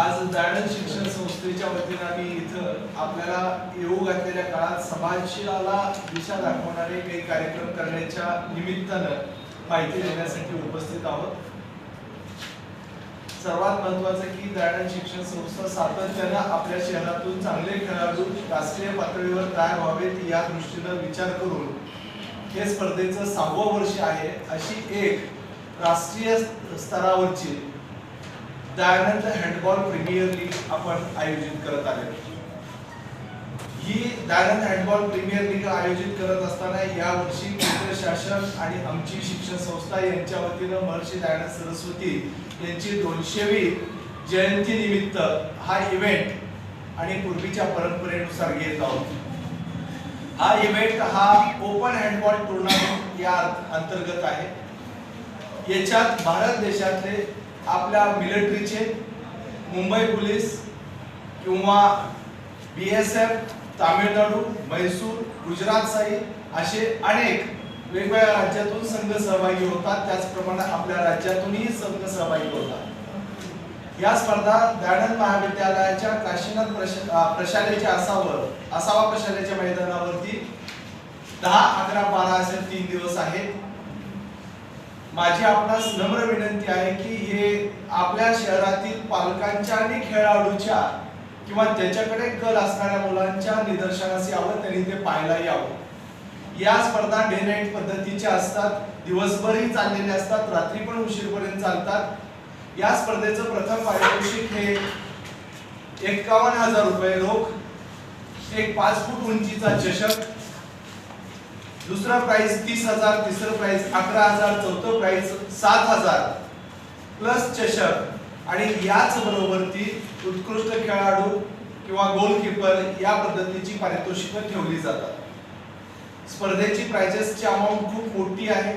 आज दयानंद शिक्षण संस्थेच्या वतीनं आम्ही इथं आपल्याला येऊ घातलेल्या काळात समाजाला दिशा दाखवणारे काही कार्यक्रम करण्याच्या निमित्तानं माहिती देण्यासाठी उपस्थित आहोत. सर्वात महत्वाचं की दयानंद शिक्षण संस्था सातत्यानं आपल्या शहरातून चांगले खेळाडू राष्ट्रीय पातळीवर तयार व्हावेत या दृष्टीनं विचार करून हे स्पर्धेचं सहावं वर्ष आहे. अशी एक राष्ट्रीय स्तरावरची दयानंद हँडबॉल प्रीमियर लीग आपण आयोजित करत आले ही दयानंद हँडबॉल प्रीमियर लीग आयोजित करत असताना या वर्षी केंद्र शासन आणि आमची शिक्षण संस्था यांच्या वतीनं महर्षी दयानंद सरस्वती यांची दोनशेवी जयंती निमित्त हा इव्हेंट आणि पूर्वीच्या परंपरेनुसार घेत आहोत. हा इव्हेंट हा ओपन हँडबॉल टुर्नामेंट या अंतर्गत आहे. याच्यात भारत देशातले आपल्या मिलिटरीचे मुंबई पोलीस किंवा B S F Tamil Nadu Mysore Gujarat SAI असे अनेक वेगवेगळ्या राज्यातून संघ सहभागी होतात. त्याचप्रमाणे आपल्या राज्यातूनही संघ सहभागी होतात. या स्पर्धा दयानंद महाविद्यालयाच्या काशीनाथ प्रश- प्रशालेच्या असावर असावा प्रशालेच्या मैदानावरती दहा अकरा बारा असे तीन दिवस आहेत. माझी आपणास नम्र विनंती आहे की हे आपल्या शहरातील पालकांच्या आणि खेळाडूच्या किंवा त्याच्याकडे कल असणाऱ्या मुलांच्या निदर्शनास यावं त्यांनी ते पाहायला यावं. या स्पर्धा डे नाईट पद्धतीच्या असतात दिवसभरही चाललेल्या असतात रात्री पण उशीरपर्यंत चालतात. या स्पर्धेचं प्रथम पारितोषिक हे एक्कावन्न हजार रुपये रोख एक पाच फूट उंचीचा चषक दुसरा प्राइस तीस हजार तिसरं प्राइस अकरा हजार चौथं प्राइस सात हजार. प्लस चषक. आणि याच बरोबर ती उत्कृष्ट खेळाडू किंवा गोलकीपर या पद्धतीची पारितोषिक ठेवली जातात. स्पर्धेची प्राइजेसची अमाऊंट खूप मोठी आहे.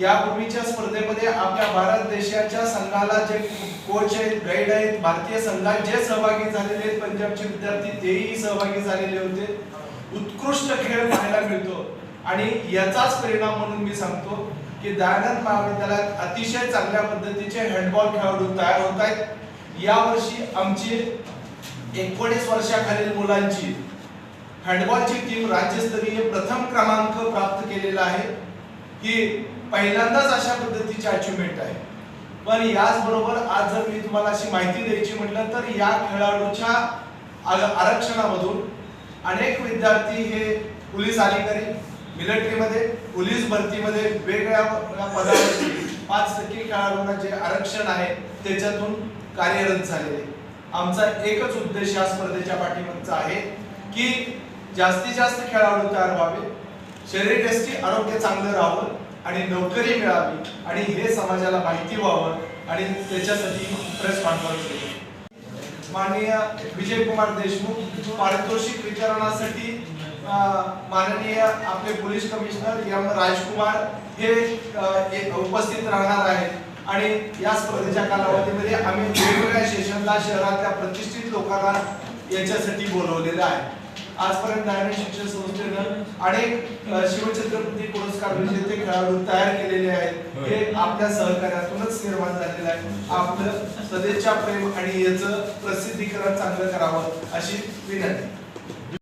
यापूर्वीच्या स्पर्धेमध्ये आपल्या भारत देशाच्या संघाला जे कोच आहेत गाईड आहेत भारतीय संघात जे सहभागी झालेले आहेत पंजाबचे विद्यार्थी तेही सहभागी झालेले होते. उत्कृष्ट खेळ पाहायला मिळतो. आणि याचाच परिणाम म्हणून मी सांगतो की दयानंद महाविद्यालयात अतिशय चांगल्या पद्धतीचे हँडबॉल खेळाडू तयार होत आहेत. यावर्षी आमची एकोणीस वर्षाखालील मुलांची हँडबॉलची टीम राज्यस्तरीय प्रथम क्रमांक प्राप्त केलेला आहे. ही पहिल्यांदाच अशा पद्धतीची अचिव्हमेंट आहे. पण याचबरोबर आज जर मी तुम्हाला अशी माहिती द्यायची म्हटलं तर या खेळाडूच्या आ- आरक्षणामधून अनेक विद्यार्थी हे पोलीस अधिकारी मिलिटरीमध्ये पोलीस भरतीमध्ये वेगळ्या पदावरती पाच टक्के खेळाडूंना जे आरक्षण आहे त्याच्यातून कार्यरत झालेले. आमचा एकच उद्देश या स्पर्धेच्या पाठीमागचा आहे की जास्तीत जास्त खेळाडू तयार व्हावे शरीर टेस्टी आरोग्य चांगलं राहावं आणि नोकरी मिळावी आणि हे समाजाला माहिती व्हावं आणि त्याच्यासाठी प्रेस कॉन्फरन्स माननीय विजय कुमार देशमुख पारितोषिक वितरणासाठी माननीय आपले पोलीस कमिशनर एम राजकुमार हे उपस्थित राहणार आहेत. आणि या स्पर्धेच्या कालावधीमध्ये आम्ही वेगवेगळ्या सेशनला शहरातल्या प्रतिष्ठित लोकांना याच्यासाठी बोलवलेलं आहे. आजपर्यंत दयानंद शिक्षण संस्थेनं अनेक शिवछत्रपती पुरस्कार विजेते खेळाडू तयार केलेले आहेत. हे आपल्या सहकार्यातूनच निर्माण झालेलं आहे. आपलं सदेच्छा प्रेम आणि याचं प्रसिद्धीकरण चांगलं करावं अशी विनंती.